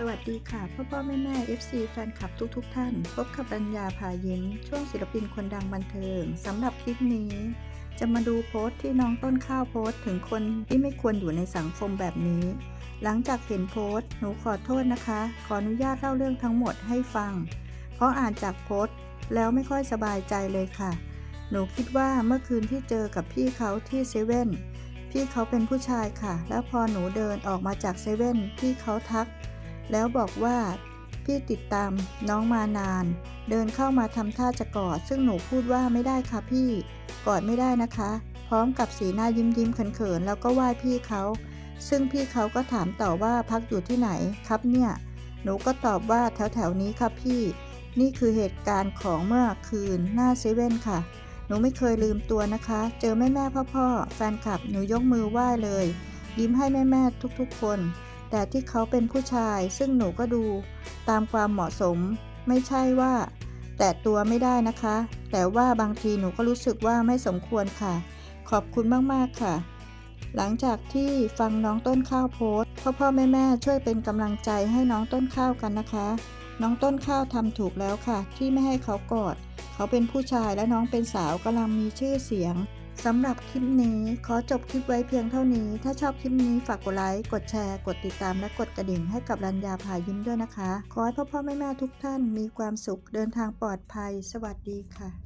สวัสดีค่ะพ่อพ่อแม่แม่ FC แฟนคลับทุกทุกท่าน พบกับรัญญาพายิ้มช่วงศิลปินคนดังบันเทิงสำหรับคลิปนี้ จะมาดูโพสต์ที่น้องต้นข้าวโพสต์ถึงคนที่ไม่ควรอยู่ในสังคมแบบนี้ หลังจากเห็นโพสต์หนูขอโทษนะคะ ขออนุญาตเล่าเรื่องทั้งหมดให้ฟัง เพราะอ่านจากโพสต์แล้วไม่ค่อยสบายใจเลยค่ะ หนูคิดว่าเมื่อคืนที่เจอกับพี่เขาที่เซเว่นพี่เขาเป็นผู้ชายค่ะ แล้วพอหนูเดินออกมาจากเซเว่นพี่เขาทัก แล้วบอกว่าพี่ติดตามน้องมานาน เดินเข้ามาทำท่าจะกอด ซึ่งหนูพูดว่าไม่ได้ค่ะพี่ กอดไม่ได้นะคะ พร้อมกับสีหน้ายิ้มยิ้มเขินๆแล้วก็ไหว้พี่เขา ซึ่งพี่เขาก็ถามต่อว่าพักอยู่ที่ไหนครับเนี่ย หนูก็ตอบว่าแถวแถวๆนี้ครับพี่ นี่คือเหตุการณ์ของเมื่อคืนหน้าเซเว่นค่ะ หนูไม่เคยลืมตัวนะคะ เจอแม่แม่พ่อพ่อแฟนคลับหนูยกมือไหว้เลย ยิ้มให้แม่แม่ทุกๆ คน แต่ที่เขาเป็นผู้ชายซึ่งหนูก็ดูตามความเหมาะสม ไม่ใช่ว่า แต่ตัวไม่ได้นะคะ แต่ว่าบางทีหนูก็รู้สึกว่าไม่สมควรค่ะ ขอบคุณมากๆค่ะ หลังจากที่ฟังน้องต้นข้าวโพสต์พ่อพ่อแม่แม่ๆช่วยเป็นกำลังใจให้น้องต้นข้าวกันนะคะ น้องต้นข้าวทำถูกแล้วค่ะ ที่ไม่ให้เขากอด เขาเป็นผู้ชายและน้องเป็นสาวกำลังมีชื่อเสียง สำหรับคลิปนี้ขอจบคลิปไว้เพียงเท่านี้ ถ้าชอบคลิปนี้ฝากกดไลค์ กดแชร์ กดติดตาม และกดกระดิ่งให้กับรัญญาพายิ้มด้วยนะคะ ขอให้พ่อพ่อแม่แม่ทุกท่านมีความสุขเดินทางปลอดภัย สวัสดีค่ะ